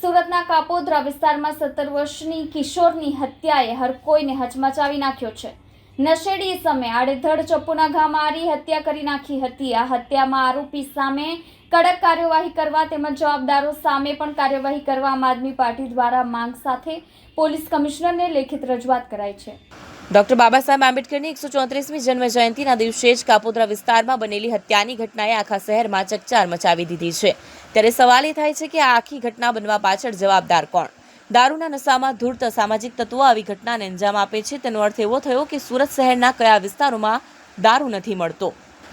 સુરતના કાપોદ્રા વિસ્તારમાં સત્તર વર્ષની કિશોરની હત્યાએ હર કોઈને હચમચાવી નાખ્યો છે. નશેડી સમયે આડેધડ ચપ્પુના ઘા મારી હત્યા કરી નાખી હતી. આ હત્યામાં આરોપી સામે કડક કાર્યવાહી કરવા તેમજ જવાબદારો સામે પણ કાર્યવાહી કરવા આમ આદમી પાર્ટી દ્વારા માંગ સાથે પોલીસ કમિશનરને લેખિત રજૂઆત કરાઈ છે. ડોક્ટર બાબા સાહેબ આંબેડકરની એકસો ચોત્રીસમી જન્મ જયંતિના દિવસે જ કાપોદ્રા વિસ્તારમાં બનેલી હત્યાની ઘટનાએ આખા શહેરમાં ચકચાર મચાવી દીધી છે. ત્યારે સવાલ એ થાય છે કે આ આખી ઘટના બનવા પાછળ જવાબદાર કોણ? દારૂના નશામાં ધૂર્ત સામાજિક તત્વો આવી ઘટનાને અંજામ આપે છે. તેનો અર્થ એવો થયો કે સુરત શહેરના કયા વિસ્તારોમાં દારૂ નથી મળતો?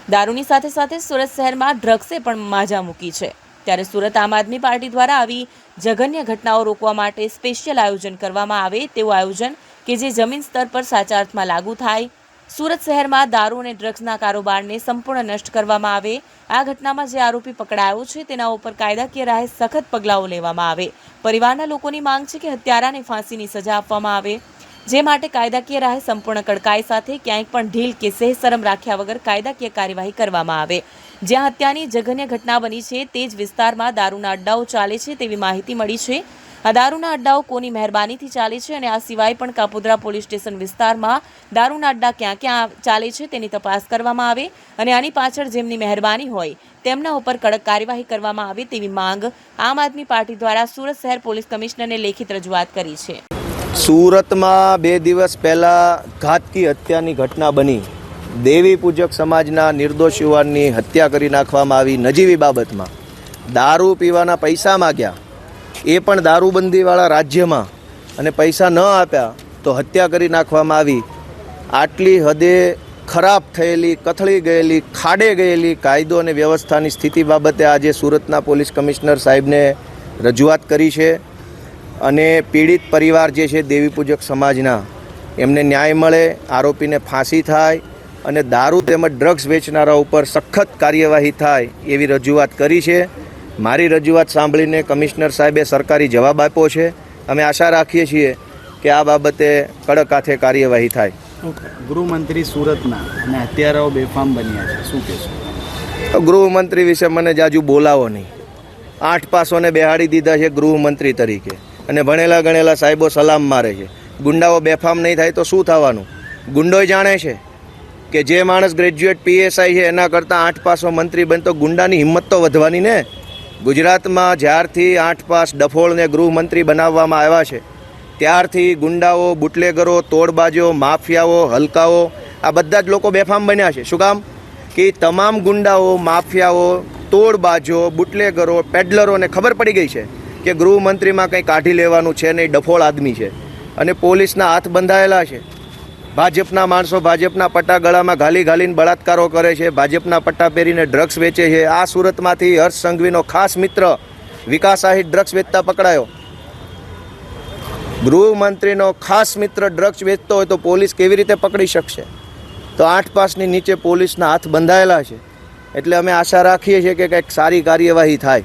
દારૂની સાથે સાથે સુરત શહેરમાં ડ્રગ્સે પણ માજા મૂકી છે. ત્યારે સુરત આમ આદમી પાર્ટી દ્વારા આવી જઘન્ય ઘટનાઓ રોકવા માટે સ્પેશિયલ આયોજન કરવામાં આવે તેવું આયોજન કે જે જમીન સ્તર પર સાચા અર્થમાં લાગુ થાય. સુરત શહેરમાં દારૂ અને ડ્રગ્સના કારોબારને સંપૂર્ણ નષ્ટ કરવામાં આવે. આ ઘટનામાં જે આરોપી પકડાયો છે, તેના ઉપર કાયદાકીય રાહે સખત પગલાઓ લેવામાં આવે. પરિવારના લોકોની માંગ છે કે હત્યારાને ફાંસીની સજા આપવામાં આવે. જે માટે કાયદાકીય રાહે સંપૂર્ણ કડકાઈ સાથે ક્યાંય પણ ઢીલ કે સહેશરમ રાખ્યા વગર કાયદાકીય કાર્યવાહી કરવામાં આવે. જ્યાં હત્યાની જઘન્ય ઘટના બની છે, તે જ વિસ્તારમાં દારૂના અડ્ડાઓ ચાલે છે તેવી માહિતી મળી છે. આ દારૂના અડ્ડાઓ કોની મહેરબાનીથી ચાલે છે અને આ સિવાય પણ કાપોદ્રા પોલીસ સ્ટેશન વિસ્તારમાં દારૂના અડ્ડા ક્યાં ક્યાં ચાલે છે તેની તપાસ કરવામાં આવે અને આની પાછળ જેમની મહેરબાની હોય તેમના ઉપર કડક કાર્યવાહી કરવામાં આવે તેવી માંગ આમ આદમી પાર્ટી દ્વારા સુરત શહેર પોલીસ કમિશનરને લેખિત રજૂઆત કરી છે. સુરતમાં બે દિવસ પહેલાં ઘાતકી હત્યાની ઘટના બની. દેવી પૂજક સમાજના નિર્દોષ યુવાનની હત્યા કરી નાખવામાં આવી નજીવી બાબતમાં. દારૂ પીવાના પૈસા માગ્યા. એ પણ દારૂબંધીવાળા રાજ્યમાં અને પૈસા ન આપ્યા તો હત્યા કરી નાખવામાં આવી. આટલી હદે ખરાબ થયેલી, કથળી ગયેલી, ખાડે ગયેલી કાયદો અને વ્યવસ્થાની સ્થિતિ બાબતે આજે સુરતના પોલીસ કમિશનર સાહેબને રજૂઆત કરી છે અને પીડિત પરિવાર જે છે દેવી પૂજક સમાજના, એમને ન્યાય મળે, આરોપીને ફાંસી થાય અને દારૂ તેમજ ડ્રગ્સ વેચનારા ઉપર સખત કાર્યવાહી થાય એવી રજૂઆત કરી છે. મારી રજૂઆત સાંભળીને કમિશનર સાહેબે સરકારી જવાબ આપ્યો છે. અમે આશા રાખીએ છીએ કે આ બાબતે કડક હાથે કાર્યવાહી થાય. ગૃહમંત્રી સુરતના અને હત્યારાઓ બેફામ બન્યા છે. શું કહેશો? ગૃહમંત્રી વિશે મને જાજુ બોલાવો નહીં. આઠ પાસોને બેહાડી દીધા છે ગૃહમંત્રી તરીકે. અને ભણેલા ગણેલા સાહેબો સલામ મારે છે. ગુંડાઓ બેફામ નહીં થાય તો શું થવાનું? ગુંડોય જાણે છે કે જે માણસ ગ્રેજ્યુએટ પીએસઆઈ છે એના કરતાં આઠ પાસો મંત્રી બનતો ગુંડાની હિંમત તો વધવાની ને? ગુજરાતમાં જ્યારથી આઠ પાસ ડફોળને ગૃહમંત્રી બનાવવામાં આવ્યા છે, ત્યારથી ગુંડાઓ, બુટલેગરો, તોડબાજો, માફિયાઓ, હલકાઓ, આ બધા જ લોકો બેફામ બન્યા છે. શું કામ? કે તમામ ગુંડાઓ, માફિયાઓ, તોડબાજો, બુટલેગરો, પેડલરોને ખબર પડી ગઈ છે કે ગૃહમંત્રીમાં કંઈ કાઢી લેવાનું છે નહીં, ડફોળ આદમી છે અને પોલીસના હાથ બંધાયેલા છે. ભાજપના માણસો ભાજપના પટ્ટા ગળામાં ઘાલી ઘાલીને બળાત્કારો કરે છે. ભાજપના પટ્ટા પહેરીને ડ્રગ્સ વેચે છે. આ સુરતમાંથી હર્ષ સંઘવીનો ખાસ મિત્ર વિકાસ આહિર ડ્રગ્સ વેચતા પકડાયો. ગૃહમંત્રીનો ખાસ મિત્ર ડ્રગ્સ વેચતો હોય તો પોલીસ કેવી રીતે પકડી શકશે? તો આઠ પાસની નીચે પોલીસના હાથ બંધાયેલા છે. એટલે અમે આશા રાખીએ છીએ કે કંઈક સારી કાર્યવાહી થાય.